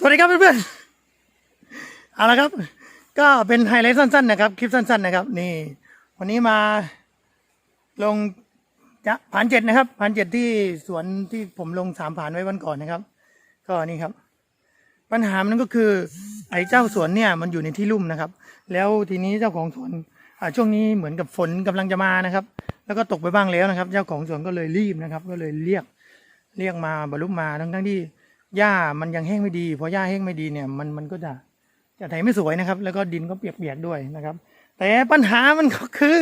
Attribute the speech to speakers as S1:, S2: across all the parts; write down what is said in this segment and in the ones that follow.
S1: สวัสดีครับเพื่อนๆเอาละครับ ก็เป็นไฮไลท์สั้นๆนะครับ คลิปสั้น ๆ นะครับ นี่ วันนี้มาลงจะผ่านเจ็ดนะครับผ่านเจ็ดที่สวนที่ผมลงสามผ่านไว้วันก่อนนะครับ ก็นี่ครับ ปัญหามันก็คือ ไอ้เจ้าสวนเนี่ยมันอยู่ในที่ลุ่มนะครับ แล้วทีนี้เจ้าของสวนช่วงนี้เหมือนกับฝนกำลังจะมานะครับ แล้วก็ตกไปบ้างแล้วนะครับ เจ้าของสวนก็เลยรีบนะครับ ก็เลยเรียกเรียกมาบรรลุมาทั้งทั้งๆที่ หญ้ามันยังแห้งไม่ดีพอหญ้าแห้งไม่ดีเนี่ยมันมันก็จะจะไถไม่สวยนะครับ แล้วก็ดินก็เปียกๆด้วยนะครับ แต่ปัญหามันก็คือ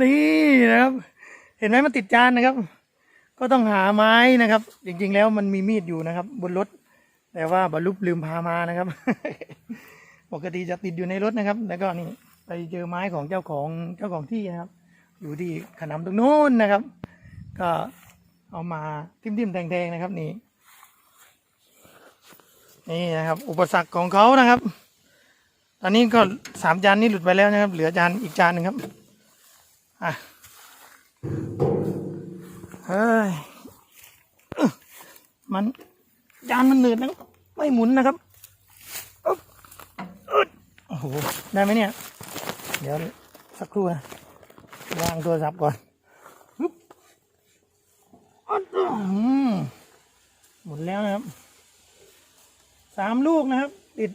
S1: นี่นะครับ เห็นไหมมันติดจานนะครับ ก็ต้องหาไม้นะครับ จริงๆแล้วมันมีมีดอยู่นะครับ บนรถ แต่ว่าบรรลุลืมพามานะครับ ปกติจะติดอยู่ในรถนะครับ แล้วก็นี่ไปเจอไม้ของเจ้าของเจ้าของที่นะครับ อยู่ที่ขนำตรงโน้นนะครับ ก็เอามาทิ่มๆแทงๆนะครับนี่ นี่นะครับ อุปสรรคของเขานะครับ ตอนนี้ก็สามจานนี้หลุดไปแล้วนะครับ เหลือจานอีกจานหนึ่งครับอะเฮ้ยมันจานมันหนืดนะครับไม่หมุนนะครับโอ้โหได้ไหมเนี่ย เดี๋ยวสักครู่นะวางโทรศัพท์ก่อนอืมหมดแล้วนะครับ สามลูกนะครับ ติด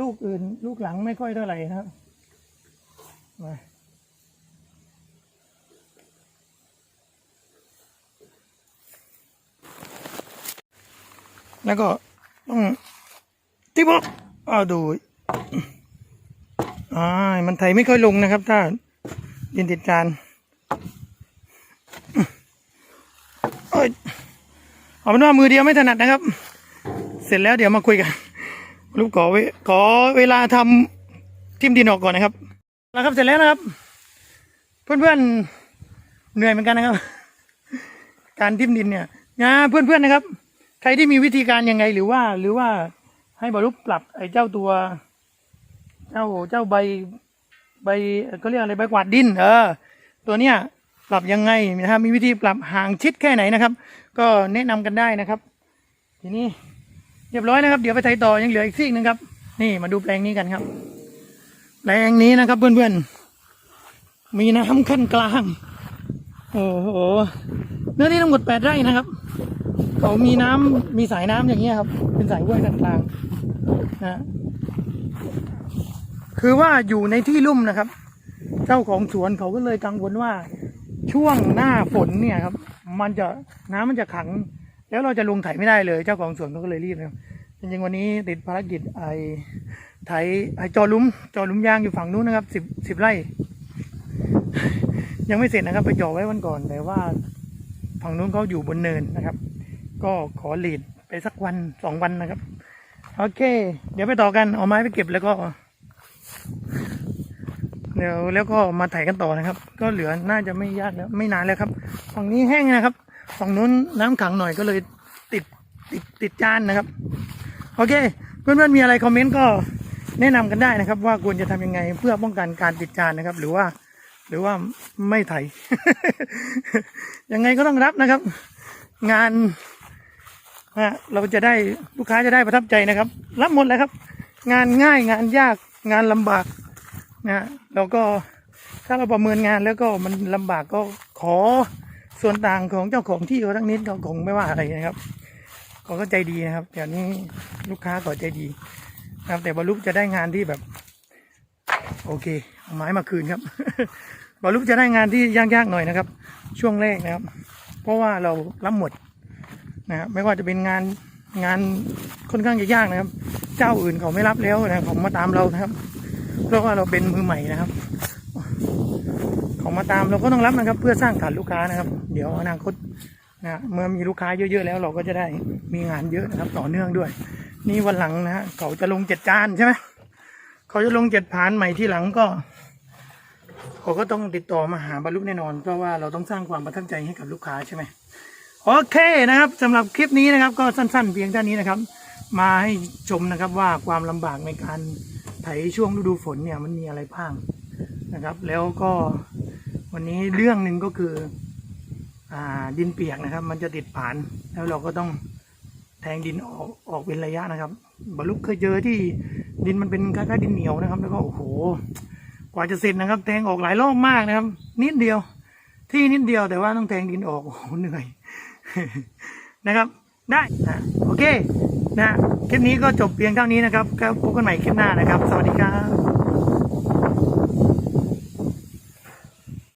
S1: ลูกอื่น ลูกหลังไม่ค่อยเท่าไหร่นะครับมาแล้วก็ต้องที่บอกเอาดูอ่ามันไถไม่ค่อยลงนะครับ ถ้าดินติดจานเอ้ยเอาเป็นว่ามือเดียวไม่ถนัดนะครับ เสร็จแล้วเดี๋ยวมาคุยกันรูปขอเวขอเวลาทำทิมดินออกก่อนนะครับแล้วครับเสร็จแล้วนะครับ เพื่อนๆเหนื่อยเหมือนกันนะครับ การทิมดินเนี่ยนะเพื่อนๆนะครับ ใครที่มีวิธีการยังไงหรือว่า หรือว่าให้บรรลุปรับไอ้เจ้าตัว เจ้าเจ้าใบใบเขาเรียกอะไรใบกวาดดิน เออ ตัวเนี้ยปรับยังไงนะครับมีวิธีปรับห่างชิดแค่ไหนนะครับ ก็แนะนำกันได้นะครับ ทีนี้ เรียบร้อยนะครับ เดี๋ยวไปไถต่อยังเหลืออีกซีกหนึงครับ นี่มาดูแปลงนี้กันครับ แปลงนี้นะครับเพื่อนๆ มีน้ำขั้นกลาง โอ้โห เนื้อที่ทั้งหมดแปดไร่นะครับ เขามีน้ำมีสายน้ำอย่างเงี้ยครับ เป็นสายห้วยขั้นกลางนะคือว่าอยู่ในที่ลุ่มนะครับ เจ้าของสวนเขาก็เลยกังวลว่าช่วงหน้าฝนเนี่ยครับ มันจะน้ำมันจะขัง แล้วเราจะลงไถไม่ได้เลยเจ้าของสวนเขาก็เลยรีบนะครับจริงๆวันนี้ติดภารกิจไอไถไอจอลุ้มจอลุ้มยางอยู่ฝั่งนู้นนะครับสิบสิบไร่ ยังไม่เสร็จนะครับไปจ่อไว้วันก่อน แต่ว่าฝั่งนู้นเขาอยู่บนเนินนะครับ ก็ขอหลีดไปสักวันสองวันนะครับ โอเค เดี๋ยวไปต่อกันเอาไม้ไปเก็บแล้วก็ เดี๋ยวแล้วก็มาไถกันต่อนะครับ ก็เหลือน่าจะไม่ยากแล้วไม่นานแล้วครับฝั่งนี้แห้งนะครับ ฝั่งนู้นน้ำขังหน่อยก็เลยติดติดติดจานนะครับ โอเค เพื่อนๆมีอะไรคอมเมนต์ก็แนะนำกันได้นะครับ ว่าควรจะทำยังไงเพื่อป้องกันการติดจานนะครับ หรือว่า หรือว่าไม่ไถยังไงก็ต้องรับนะครับ งานฮะเราจะได้ลูกค้าจะได้ประทับใจนะครับ รับหมดเลยครับ งานง่ายงานยากงานลำบากนะฮะเราก็ถ้าเราประเมินงานแล้วก็มันลำบากก็ขอ ส่วนต่างของเจ้าของที่เขาทั้งนิดเขาคงไม่ว่าอะไรนะครับเขาก็ใจดีนะครับเดี๋ยวนี้ลูกค้าก็ใจดีนะครับ แต่บรรลุจะได้งานที่แบบ โอเคเอาไม้มาคืนครับบรรลุจะได้งานที่ยากๆหน่อยนะครับ ช่วงแรกนะครับ เพราะว่าเรารับหมดนะครับไม่ว่าจะเป็นงานงานค่อนข้างจะยากนะครับ เจ้าอื่นเขาไม่รับแล้วนะเขามาตามเรานะครับ เพราะว่าเราเป็นมือใหม่นะครับ องมาตามเราก็ต้องรับนะครับ เพื่อสร้างฐานลูกค้านะครับ เดี๋ยวอนาคตนะเมื่อมีลูกค้าเยอะๆแล้วเราก็จะได้มีงานเยอะนะครับ ต่อเนื่องด้วย นี่วันหลังนะฮะเขาจะลงเจ็ดจานใช่ไหมเขาจะลงเจ็ดผานใหม่ที่หลังก็เขาก็ต้องติดต่อมาหาบรรลุแน่นอน เพราะว่าเราต้องสร้างความประทับใจให้กับลูกค้าใช่ไหมโอเคนะครับสำหรับคลิปนี้นะครับ ก็สั้นๆ เพียงเท่านี้นะครับ มาให้ชมนะครับว่าความลำบากในการไถช่วงฤดูฝนเนี่ยมันมีอะไรบ้างนะครับ แล้วก็ วันนี้เรื่องหนึ่งก็คืออ่าดินเปียกนะครับ มันจะติดผานแล้วเราก็ต้องแทงดินออกออกเป็นระยะนะครับบรรลุเคยเจอที่ดินมันเป็นคล้ายๆดินเหนียวนะครับ แล้วก็โอ้โห กว่าจะเสร็จนะครับ แทงออกหลายรอบมากนะครับ นิดเดียว ที่นิดเดียวแต่ว่าต้องแทงดินออกโอ้โหเหนื่อยนะครับ ได้นะโอเคนะคลิปนี้ก็จบเพียงเท่านี้นะครับก็พบกันใหม่คลิปหน้านะครับ สวัสดีครับ